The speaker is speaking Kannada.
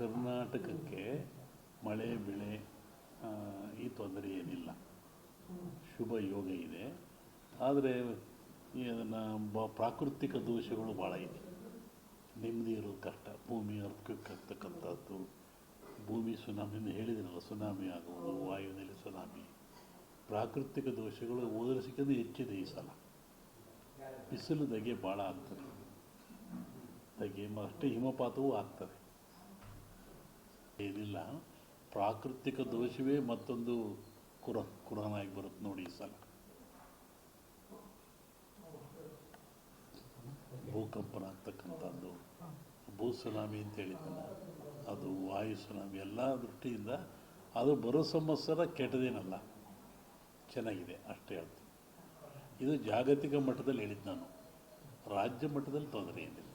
ಕರ್ನಾಟಕಕ್ಕೆ ಮಳೆ, ಬೆಳೆ ಈ ತೊಂದರೆ ಏನಿಲ್ಲ. ಶುಭ ಯೋಗ ಇದೆ. ಆದರೆ ಅದನ್ನು ಬ, ಪ್ರಾಕೃತಿಕ ದೋಷಗಳು ಭಾಳ ಇದೆ. ನೆಮ್ಮದಿ ಇರೋದು ಕಷ್ಟ. ಭೂಮಿ ಅರ್ಧಕ್ಕೆ ಆಗ್ತಕ್ಕಂಥದ್ದು. ಭೂಮಿ ಸುನಾಮಿ ಹೇಳಿದ್ರಲ್ಲ ಸುನಾಮಿ ಆಗುವುದು, ವಾಯುವಿನಲ್ಲಿ ಸುನಾಮಿ. ಪ್ರಾಕೃತಿಕ ದೋಷಗಳು ಹೋದರ್ಸಿಕ್ಕಿಂತ ಹೆಚ್ಚಿದೆ ಈ ಸಲ. ಬಿಸಿಲು ದಗೆ ಭಾಳ ಆಗ್ತದೆ. ಧಗೆ ಅಷ್ಟೇ ಹಿಮಪಾತವೂ ಆಗ್ತದೆ. ಏನಿಲ್ಲ. ಪ್ರಾಕೃತಿಕ ದೋಷವೇ ಮತ್ತೊಂದು ಕುರ, ಕುರಾನಾಗಿ ಬರುತ್ತೆ ನೋಡಿ ಈ ಸಲ. ಭೂಕಂಪನ ಆಗ್ತಕ್ಕಂಥದ್ದು. ಭೂ ಸುನಾಮಿ ಅಂತ ಹೇಳಿದ್ದಲ್ಲ ಅದು ವಾಯು ಸುನಾಮಿ ಎಲ್ಲ ದೃಷ್ಟಿಯಿಂದ ಅದು ಬರೋ ಸಮಸ್ಯರ ಕೆಟ್ಟದೇನಲ್ಲ. ಚೆನ್ನಾಗಿದೆ, ಅಷ್ಟೇ ಹೇಳ್ತೀನಿ ಇದು ಜಾಗತಿಕ ಮಟ್ಟದಲ್ಲಿ ಹೇಳಿದ್ದು ನಾನು. ರಾಜ್ಯ ಮಟ್ಟದಲ್ಲಿ ತೊಂದರೆ ಏನಿಲ್ಲ.